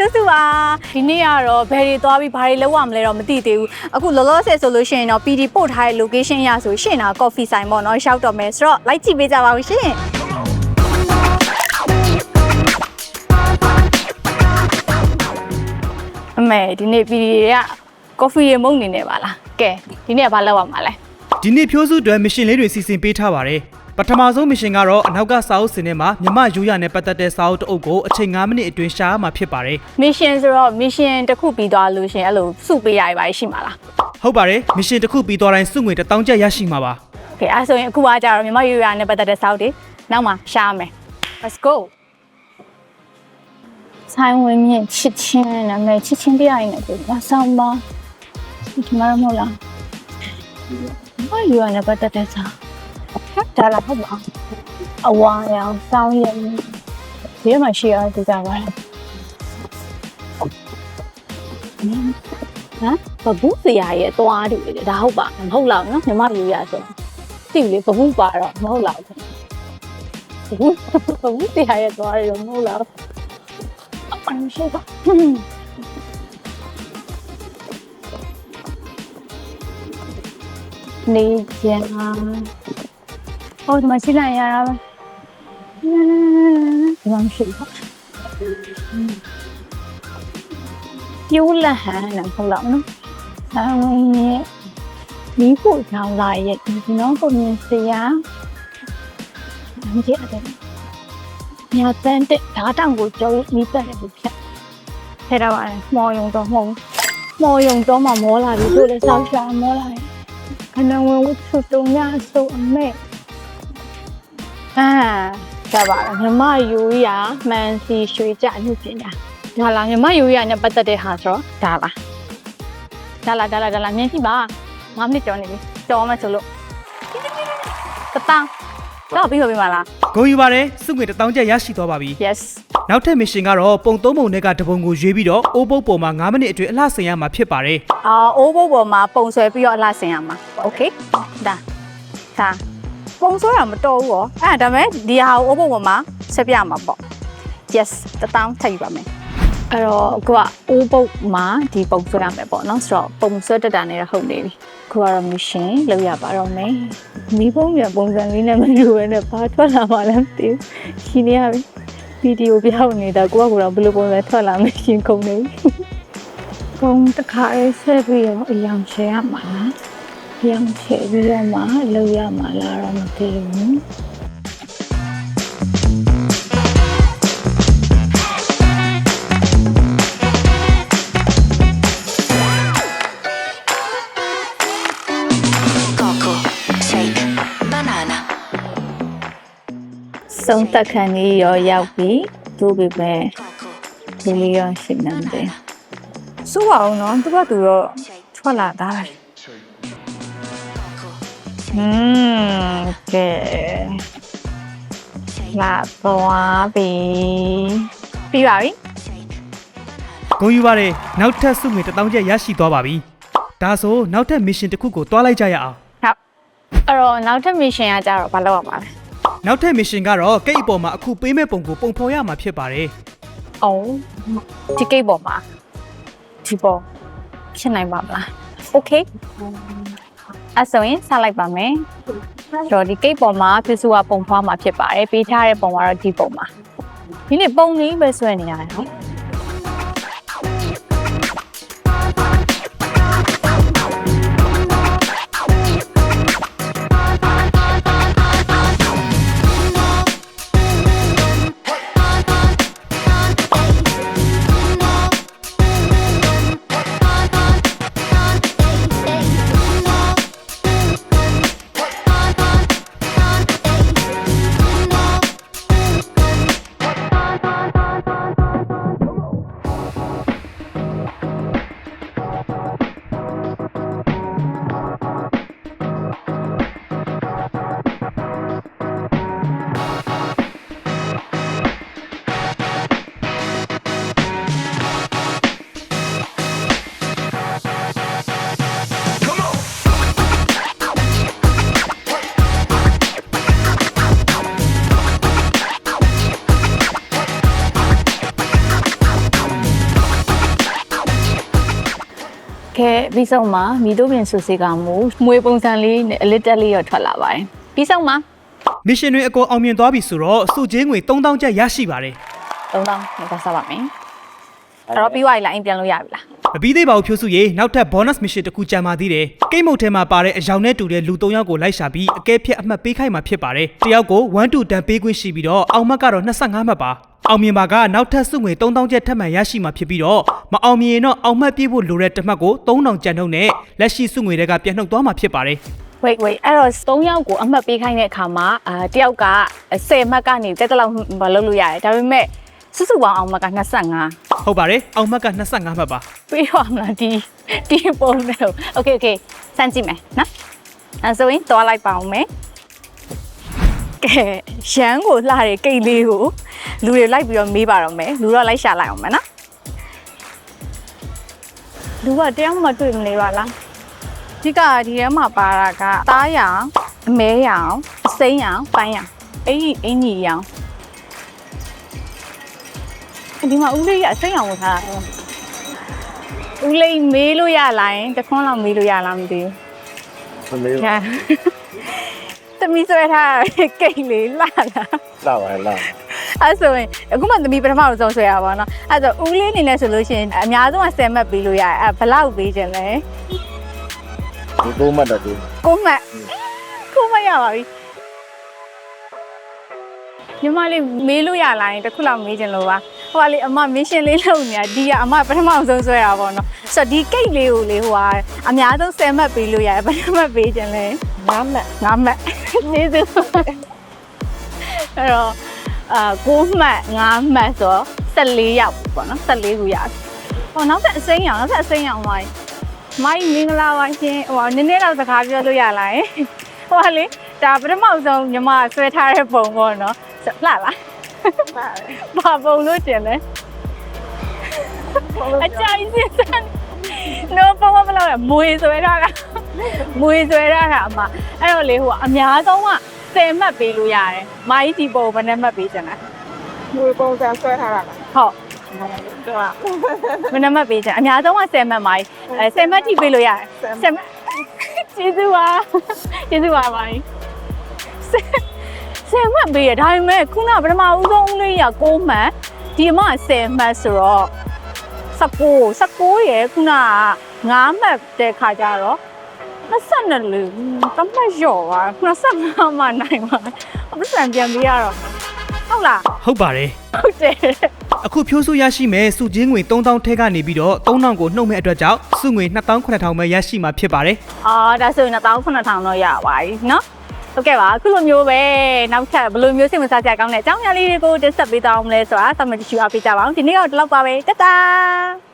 ဖြူစုပါဒီနေ့ကတော့ဘယ်တွေသွားပြီးဘာတွေလုပ်ရမလဲတော့မသိသေးဘူးအခုလောလောဆယ်ဆိုလို့ရှိရင်တော့ PD ပို့ထားတဲ့ location ရဆိုရှင်တာ coffee ဆိုင်ပေါ့နော်ရှောက်တော့မယ်ဆိုတော့လိုက်ကြည့်ပေးကြပါဦးရှင်အမေဒီနေ့ PD တွေက coffee ရေမုန့်နေနေပါလားကဲဒီနေ့ကဘာလုပ်ရမှာလဲဒီနေ့ဖြိုးစုအတွက်မရှင်လေးတွေစီစဉ်ပေးထားပါတယ် ပထမဆုံးမရှင်ကတော့အနောက်ကစာအုပ်စင်ထဲမှာမြမရိုးရနဲ့ပတ်သက်တဲ့စာအုပ်တအုပ်ကိုအချိန်9မိနစ်အတွင်းရှာရမှာဖြစ်ပါတယ်။ mission ဆိုတော့ mission တစ်ခုပြီးသွားလို့ရှင်အဲ့လိုစုပေးရရပါရှိမှာလား။ဟုတ်ပါတယ်မရှင်တစ်ခုပြီးသွားတိုင်းစုငွေ1000ကျပ်ရရှိမှာပါ။။ Okay အဲ့ဒါဆိုရင်အခုကကြတော့မြမရိုးရနဲ့ပတ်သက်တဲ့စာအုပ်တွေနောက်မှရှာမယ်။ Let's go ဆိုင်ဝင်မြင့်ချစ်ချင်းနဲ့နာမည်ချစ်ချင်းပြရရင်လည်းကိုမဆောင်ပါဒီမှာတော့မဟုတ်လားဘာယူရလဲပတ်သက်တဲ့စာ ဒါလားဟုတ်ပါအဝါရောင်စောင်းရဲ့ဒီမှာရှိရဒီကြပါလားဟမ်ဘဘူးစရာရဲ့သွားတူလေဒါဟုတ်ပါမဟုတ်လားနော်မြမရွေးရဆိုတိလေဘဘူးပါတော့မဟုတ်လားဘဘူးဘဘူးစရာရဲ့သွားရမဟုတ်လားအမရှိပါနေကြ ဟိုဒီမှာရှိလိုက်ရတာပဲဒီမှာမရှိပါပြိုးလဟန်လည်းဟုတ်လားနော်ဆောင်းရဲ့ဒီဖို့ကြောင်းလာရဲ့ဒီနော်ကိုမြင်စရာမကြည့်ရတယ်ညာတန်တဲ့ဓာတ်တောင်ကိုကြောက်မိတက်တယ်လို့ဖြတ်ထဲတော့ပါတယ်မော်ယုံတော့မဟုတ်မော်ယုံတော့မှမောလာပြီဆိုလေစောက်ရှာမောလာတယ်ခဏဝင်ဝတ်စုတုံးရဆိုအမေ အာကြပါလားမြမယူရီယာမန်စီရွှေကြအမှုပညာဒါလားမြမယူရီယာနဲ့ပတ်သက်တဲ့ဟာဆိုတော့ဒါလားဒါလားဒါလားဒါလားမြင်ကြည့်ပါငါမနစ်ကြောင်းနေပြီတော်မှဆိုလို့တပန်းတော့ပြီးပြီမလားဂုံယူပါတယ်စုငွေ1000ကျပ်ရရှိသွားပါပြီ yes နောက်ထပ် mission ကတော့ပုံသုံးပုံနဲ့ကတပုံကိုရွေးပြီးတော့အိုးပုတ်ပုံမှာ9မိနစ်အတွင်းအလှဆင်ရမှာဖြစ်ပါတယ်အော်အိုးပုတ်ပုံမှာပုံဆွဲပြီးတော့အလှဆင်ရမှာ okay ဒါဒါ ပုံဆွဲတာမတော်ဘူးရောအဲ့ဒါဒါမဲ့ဒီဟာကိုအိုးဘုတ်ပေါ်မှာဆက်ပြမှာပေါ့ yes တတောင်းထပ်ယူပါမယ်အဲ့တော့အခုကအိုးဘုတ်မှာဒီပုံဆွဲရမယ်ပေါ့နော်ဆိုတော့ပုံဆွဲတက်တာနဲ့ဟုတ်နေပြီခုကတော့မရှင်လောက်ရပါတော့မယ်မိဖုံးပြန်ပုံစံလေးနဲ့မယူဘဲနဲ့ဘာထွက်လာမှလည်းမသိဘူးရှင်နေရပြီဗီဒီယိုပြောင်းနေတာကိုကကတော့ဘယ်လိုပုံစံထွက်လာမလဲရှင်ကုန်နေပြီပုံတစ်ခါရေးဆက်ပြီးတော့အယောင်ချေရမှာလား အယောင်ချေပြီးတော့မှလောက်ရမှာလားတော့မသိဘူး Coco, shake, banana. စုံတက်ခံကြီးရောရောက်ပြီးသူ့ပြပဲ Coco, ဒီလေးရောရှင်းနေတယ်စိုးပါအောင်နော်သူကသူတော့ shake, ထွက်လာတာ Coco, ဟွန်းကဲ shake, လာသွားပြီပြီးပါပြီ shake, ဂုဏ်ယူပါတယ်နောက်ထပ်စုငွေ1000ကျပ်ရရှိသွားပါပြီဒါဆိုနောက်ထပ်မရှင်တစ်ခုကိုတွားလိုက်ကြရအောင် ဟုတ်အဲ့တော့နောက်ထပ် mission ကကြတော့ဘာလုပ်ရမှာလဲ နောက်ထပ်မရှင်ကတော့ကိတ်အပေါ်မှာအခုပေးမဲ့ပုံကိုပုံဖော်ရမှာဖြစ်ပါတယ် အောင်ဒီကိတ်ပေါ်မှာဒီပေါ်ဖြစ်နိုင်ပါမလားโอเค အဲ့ဆိုရင်ဆက်လိုက်ပါမယ်တော့ဒီကိတ်ပေါ်မှာဖြစ်စုကပုံဖွားမှာဖြစ်ပါတယ်ပေးထားတဲ့ပုံကတော့ဒီပုံမှာဒီနေ့ပုံလေးပဲဆွဲနေရတယ်နော် ခဲပြီးဆုံးမှာမိတို့ပင်ဆူစီကမူမွေပုံစံလေးနဲ့အလစ်တက်လေးရောထွက်လာပါတယ်ပြီးဆုံးမှာမစ်ရှင်တွေအကုန်အောင်မြင်သွားပြီဆိုတော့စုချင်းငွေ3000ကျပ်ရရှိပါတယ်3000နဲ့ပတ်စားပါမယ်အဲ့တော့ပြီးသွားပြီလားအိမ်ပြန်လို့ရပြီလား မပြီးသေးပါဘူးဖြိုးစုရေနောက်ထပ် bonus mission တစ်ခုကြံပါသေးတယ်ကိတ်မုတ်ထဲမှာပါတဲ့အယောင်နဲ့တူတဲ့လူ3ယောက်ကိုလိုက်ရှာပြီးအကဲဖြတ်အမှတ်ပေးခိုင်းမှာဖြစ်ပါတယ်တယောက်ကို1 to 10ပေးခွင့်ရှိပြီးတော့အောင်မှတ်ကတော့25မှတ်ပါအောင်မြင်ပါကနောက်ထပ်စုငွေ3000ကျပ်ထပ်မံရရှိမှာဖြစ်ပြီးတော့မအောင်မြင်ရင်တော့အောင်မှတ်ပြေးဖို့လိုတဲ့တစ်မှတ်ကို3000ကျန်နှုတ်နဲ့လက်ရှိစုငွေတွေကပြန်နှုတ်သွားမှာဖြစ်ပါတယ် wait wait အဲ့တော့3ယောက်ကိုအမှတ်ပေးခိုင်းတဲ့အခါမှာအာတယောက်က10မှတ်ကနေတက်တက်လောက်မလုပ်လို့ရတယ်ဒါပေမဲ့ စုစုပေါင်းအောင်မှတ်က25ဟုတ်ပါတယ်အောင်မှတ်က25မှတ်ပါပြီးတော့မလားဒီဒီပုံနဲ့ okay okay စမ်းကြည့်မယ်နော်အဲဆိုရင်သွားလိုက်ပါအောင်မယ်ကဲရန်ကိုလှတဲ့ကိတ်လေးကိုလူတွေလိုက်ပြီးတော့မေးပါတော့မယ်လူတော့လိုက်ရှာလိုက်အောင်မယ်နော်လူကတရားမှမတွေ့မနေပါလားဒီကဒီထဲမှာပါတာကသားရောင်အမဲရောင်အစိမ်းရောင်ပန်းရောင်အဲ့ဒီအင်ကြီးရောင် ဒီမှာဦးလေးရအစိမ်းရောင်ကိုထားတာဦးလေးမေးလို့ရလားယင်တစ်ခွန်းလောက်မေးလို့ရလားမသိဘူးမမေးညာသမီးဆွဲထားတဲ့ကိတ်လေးလာလားလာပါလာအဲ့ဆိုရင်အခုမှသမီးပထမဆုံးဆွဲရပါတော့အဲ့ဆိုဦးလေးအနေနဲ့ဆိုလို့ရှိရင်အများဆုံးက10မှတ်ပေးလို့ရတယ်အဲ့ဘလောက်ပေးခြင်းလဲဒီကိုမှတ်တော့ဒီ9မှတ်9မှတ်ရပါပြီညီမလေးမေးလို့ရလားယင်တစ်ခုလောက်မေးခြင်းလို့ပါ ဟိုကလေအမမင်းရှင်းလေးလုပ်နေတာဒီကအမပထမဆုံးဆွဲတာပေါ့နော်ဆိုတော့ဒီကိတ်လေးကိုလေဟိုကအများဆုံး10မှတ်ပေးလို့ရတယ်ဘယ်နှမှတ်ပေးခြင်းလဲငါမှတ်ငါမှတ်ကျေးဇူးအဲ့တော့အာ9မှတ်9မှတ်ဆိုတော့14ရောက်ပေါ့နော်14ခုရတယ်ဟောနောက်ထပ်အစိမ်းရောင်နောက်ထပ်အစိမ်းရောင်ပါမိုင်းမင်္ဂလာပါရှင်ဟိုနည်းနည်းတော့စကားပြောလို့ရလားယင်ဟိုကလေဒါပထမဆုံးညီမဆွဲထားတဲ့ပုံပေါ့နော်လှလား ဘာပုံလို့ကျင်လဲအကြိုက်စစ်စမ်းနော်ပုံမလို့မွေဆွဲထားတာမွေဆွဲထားတာအမအဲ့တော့လေဟိုအများဆုံးက10မှတ်ပေးလို့ရတယ်မိုင်းဒီပုံဘယ်နှမှတ်ပေးချင်လဲငွေပုံစံဆွဲထားတာလားဟုတ်သူကဘယ်နှမှတ်ပေးချင်အများဆုံးက10မှတ်မိုင်းအဲ10မှတ်ထိပေးလို့ရတယ်10မှတ်ကျေးဇူးပါကျေးဇူးပါမို ဆယ်မှတ်ပေးရဒါပေမဲ့ခုနပထမဦးဆုံးဦးလေးရ6မှတ်ဒီမှ10မှတ်ဆိုတော့19 19ရယ်ခုနက9မှတ်တဲ့ခါကျတော့24လူတမတ်လျော်ပါ25မှနိုင်ပါအပ္ပစံပြန်ပြီးရတော့ဟုတ်လားဟုတ်ပါတယ်ဟုတ်တယ်အခုဖြိုးစုရရှိမဲ့စုချင်းငွေ3000ထဲကနေပြီးတော့3000ကိုနှုတ်မဲ့အတွက်ကြောင့်စုငွေ2800ပဲရရှိမှာဖြစ်ပါတယ်။အော်ဒါဆိုရင်2800တော့ရပါပြီနော်။ ဟုတ်ကဲ့ပါအခုလိုမျိုးပဲနောက်ထပ်ဘယ်လိုမျိုးစိတ်ဝင်စားစရာကောင်းတဲ့အကြောင်းအရာလေးတွေကိုတင်ဆက်ပေးသွားအောင်လဲဆိုတာသမတ်ကြည့်အားပေးကြပါအောင်ဒီနေ့တော့ဒီလောက်ပါပဲတတား